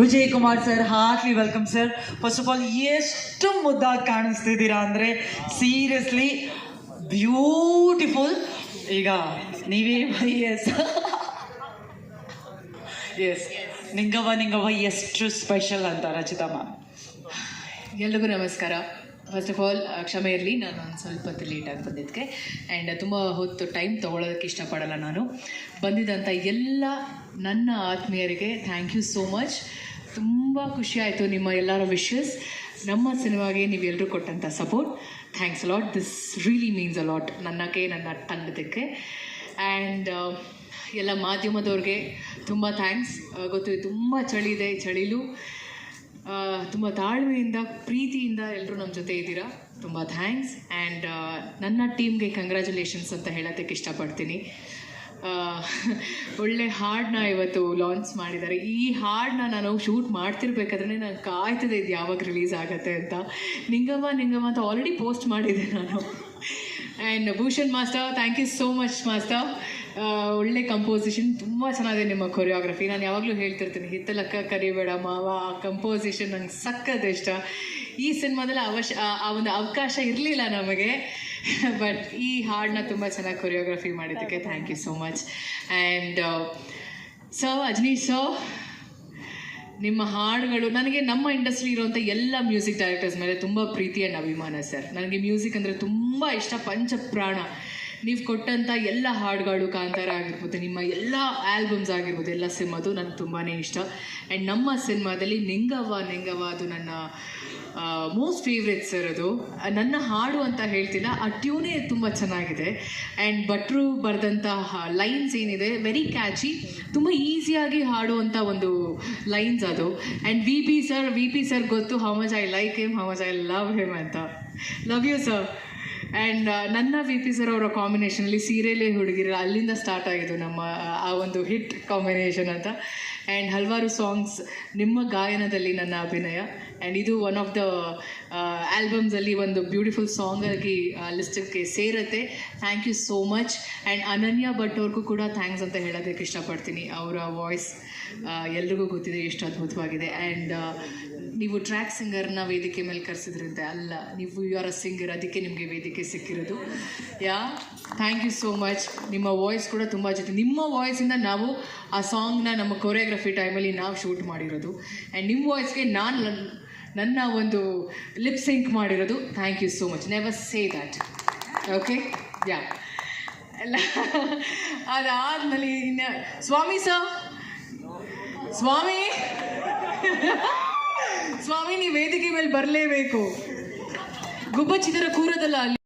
Vijay Kumar sir heartly welcome sir first of all ಎಷ್ಟು ಮುದ್ದಾಗಿ ಕಾಣಿಸ್ತಿದ್ದೀರಾ ಅಂದರೆ ಸೀರಿಯಸ್ಲಿ ಬ್ಯೂಟಿಫುಲ್ ಈಗ ನೀವೇ ಎಸ್ ಎಸ್ ನಿಂಗವ್ವ ನಿಂಗವ್ವ, ಎಷ್ಟು ಸ್ಪೆಷಲ್ ಅಂತ ರಚಿತಾ ಮ್ಯಾಮ್? ಎಲ್ರಿಗೂ ನಮಸ್ಕಾರ. ಫಸ್ಟ್ ಆಫ್ ಆಲ್ ಕ್ಷಮೆ ಇರಲಿ. ನಾನು ಒಂದು ಸ್ವಲ್ಪ ಹೊತ್ತು ಲೇಟಾಗಿ ಬಂದಿದ್ದಕ್ಕೆ. ಆ್ಯಂಡ್ ತುಂಬ ಹೊತ್ತು ಟೈಮ್ ತೊಗೊಳೋದಕ್ಕೆ ಇಷ್ಟಪಡಲ್ಲ ನಾನು. ಬಂದಿದ್ದಂಥ ಎಲ್ಲ ನನ್ನ ಆತ್ಮೀಯರಿಗೆ ಥ್ಯಾಂಕ್ ಯು ಸೋ ಮಚ್ ತುಂಬ ಖುಷಿ ಆಯಿತು ನಿಮ್ಮ ಎಲ್ಲರ ವಿಶಸ್ ನಮ್ಮ ಸಿನಿಮಾಗೆ ನೀವೆಲ್ಲರೂ ಕೊಟ್ಟಂಥ support thanks a lot this really means a lot ನನ್ನಕ್ಕೆ, ನನ್ನ ತಂಡದಕ್ಕೆ ಆ್ಯಂಡ್ ಎಲ್ಲ ಮಾಧ್ಯಮದವ್ರಿಗೆ ತುಂಬ ಥ್ಯಾಂಕ್ಸ್ ಗೊತ್ತು, ತುಂಬ ಚಳಿ ಇದೆ, ಚಳಿಲೂ. ತುಂಬ ತಾಳ್ಮೆಯಿಂದ, ಪ್ರೀತಿಯಿಂದ ಎಲ್ಲರೂ ನಮ್ಮ ಜೊತೆ ಇದ್ದೀರಾ? ತುಂಬ ಥ್ಯಾಂಕ್ಸ್ ಆ್ಯಂಡ್ ನನ್ನ ಟೀಮ್ಗೆ ಕಂಗ್ರ್ಯಾಚುಲೇಷನ್ಸ್ ಅಂತ ಹೇಳೋದಕ್ಕೆ ಇಷ್ಟಪಡ್ತೀನಿ. ಒಳ್ಳೆ ಹಾಡನ್ನ ಇವತ್ತು ಲಾಂಚ್ ಮಾಡಿದ್ದಾರೆ. ಈ ಹಾಡನ್ನ ನಾನು ಶೂಟ್ ಮಾಡ್ತಿರ್ಬೇಕಾದ್ರೆ ನಾನು ಕಾಯ್ತದೆ ಇದು ಯಾವಾಗ ರಿಲೀಸ್ ಆಗುತ್ತೆ ಅಂತ. ನಿಂಗಮ್ಮ ನಿಂಗಮ್ಮ ಅಂತ ಆಲ್ರೆಡಿ ಪೋಸ್ಟ್ ಮಾಡಿದ್ದೆ ನಾನು. And Bhushan master thank you so much master. ಒಳ್ಳೆ ಕಂಪೋಸಿಷನ್ ತುಂಬ ಚೆನ್ನಾಗಿದೆ ನಿಮ್ಮ ಕೊರಿಯೋಗ್ರಫಿ ನಾನು ಯಾವಾಗಲೂ ಹೇಳ್ತಿರ್ತೀನಿ, ಹಿತ್ತಲಕ್ಕ ಕರಿಬೇಡ ಮಾವ, ಆ ಕಂಪೋಸಿಷನ್ ನಂಗೆ ಸಕ್ಕತ್ ಇಷ್ಟ. ಈ ಸಿನಿಮಾದಲ್ಲಿ ಅವಶ್ಯ ಆ- ಒಂದು ಅವಕಾಶ ಇರಲಿಲ್ಲ ನಮಗೆ ಬಟ್ ಈ ಹಾಡನ್ನ ತುಂಬ ಚೆನ್ನಾಗಿ ಕೊರಿಯೋಗ್ರಫಿ ಮಾಡಿದ್ದಕ್ಕೆ thank you so much and so Ajni so ನಿಮ್ಮ ಹಾಡುಗಳು, ನನಗೆ ನಮ್ಮ ಇಂಡಸ್ಟ್ರಿ ಇರುವಂಥ ಎಲ್ಲ ಮ್ಯೂಸಿಕ್ ಡೈರೆಕ್ಟರ್ಸ್ ಮೇಲೆ ತುಂಬ ಪ್ರೀತಿ ಆ್ಯಂಡ್ ಅಭಿಮಾನ ಸರ್ ನನಗೆ ಮ್ಯೂಸಿಕ್ ಅಂದರೆ ತುಂಬ ಇಷ್ಟ ಪಂಚ ಪ್ರಾಣ ನೀವು ಕೊಟ್ಟಂಥ ಎಲ್ಲ ಹಾಡುಗಳು ಕಾಂತಾರ ಆಗಿರ್ಬೋದು, ನಿಮ್ಮ ಎಲ್ಲ ಆಲ್ಬಮ್ಸ್ ಆಗಿರ್ಬೋದು, ಎಲ್ಲ ಸಿನಿಮಾದು ನನಗೆ ತುಂಬಾ ಇಷ್ಟ. ಆ್ಯಂಡ್ ನಮ್ಮ ಸಿನಿಮಾದಲ್ಲಿ ನಿಂಗವ್ವ ನಿಂಗವ್ವ ಅದು ನನ್ನ ಮೋಸ್ಟ್ ಫೇವ್ರೆಟ್ ಸರ್ ಅದು. ನನ್ನ ಹಾಡು ಅಂತ ಹೇಳ್ತಿಲ್ಲ, ಆ ಟ್ಯೂನೇ ತುಂಬ ಚೆನ್ನಾಗಿದೆ. ಆ್ಯಂಡ್ ಭಟ್ರು ಬರೆದಂತಹ ಲೈನ್ಸ್ ಏನಿದೆ ವೆರಿ ಕ್ಯಾಚಿ ತುಂಬ ಈಸಿಯಾಗಿ ಹಾಡುವಂಥ ಒಂದು ಲೈನ್ಸ್ ಅದು. And V P sir V P sir ಗೊತ್ತು how much I like him how much I love him ಅಂತ. ಲವ್ ಯು ಸರ್ ಆ್ಯಂಡ್ ನನ್ನ ವಿ ಪಿ ಸರ್ ಅವರ ಕಾಂಬಿನೇಷನಲ್ಲಿ ಸೀರಿಯಲೇ ಹುಡುಗಿರ, ಅಲ್ಲಿಂದ ಸ್ಟಾರ್ಟ್ ಆಗಿದ್ದು ನಮ್ಮ, ಆ ಒಂದು ಹಿಟ್ ಕಾಂಬಿನೇಷನ್ ಅಂತ. ಆ್ಯಂಡ್ ಹಲವಾರು ಸಾಂಗ್ಸ್ ನಿಮ್ಮ ಗಾಯನದಲ್ಲಿ ನನ್ನ ಅಭಿನಯ. ಆ್ಯಂಡ್ ಇದು ಒನ್ ಆಫ್ ದ ಆಲ್ಬಮ್ಸಲ್ಲಿ ಒಂದು ಬ್ಯೂಟಿಫುಲ್ ಸಾಂಗ್ ಆಗಿ ಲಿಸ್ಟಕ್ಕೆ ಸೇರುತ್ತೆ. Thank you so much and Ananya Bhat ಅವ್ರಿಗೂ ಕೂಡ ಥ್ಯಾಂಕ್ಸ್ ಅಂತ ಹೇಳೋದಕ್ಕೆ ಇಷ್ಟಪಡ್ತೀನಿ. ಅವರ ವಾಯ್ಸ್ ಎಲ್ರಿಗೂ ಗೊತ್ತಿದೆ ಎಷ್ಟು ಅದ್ಭುತವಾಗಿದೆ. ಆ್ಯಂಡ್ ನೀವು ಟ್ರ್ಯಾಕ್ ಸಿಂಗರ್ನ ವೇದಿಕೆ ಮೇಲೆ ಕರೆಸಿದ್ರಿಂದ ಅಲ್ಲ, ನೀವು ಯು ಆರ್ ಅ ಸಿಂಗರ್ ಅದಕ್ಕೆ ನಿಮಗೆ ವೇದಿಕೆ ಸಿಕ್ಕಿರೋದು. Yeah thank you so much ನಿಮ್ಮ ವಾಯ್ಸ್ ಕೂಡ ತುಂಬ ಜೊತೆ ನಿಮ್ಮ ವಾಯ್ಸಿಂದ ನಾವು ಆ ಸಾಂಗ್ನ ನಮ್ಮ ಕೊರಿಯೋಗ್ರಫಿ ಟೈಮಲ್ಲಿ ನಾವು ಶೂಟ್ ಮಾಡಿರೋದು. ಆ್ಯಂಡ್ ನಿಮ್ಮ ವಾಯ್ಸ್ಗೆ ನಾನು ನನ್ನ ಒಂದು ಲಿಪ್ ಸಿಂಕ್ ಮಾಡಿರೋದು. Thank you so much never say that okay yeah ಎಲ್ಲ, ಅದಾದ್ಮೇಲೆ ಇನ್ನು ಸ್ವಾಮಿ ಸರ್ ಸ್ವಾಮಿ? ಸ್ವಾಮಿ, ನೀವು ವೇದಿಕೆ ಮೇಲೆ ಬರಲೇಬೇಕು. ಗುಬ್ಬಚ್ಚಿದರ ಕೂರದಲ್ಲ ಅಲ್ಲಿ.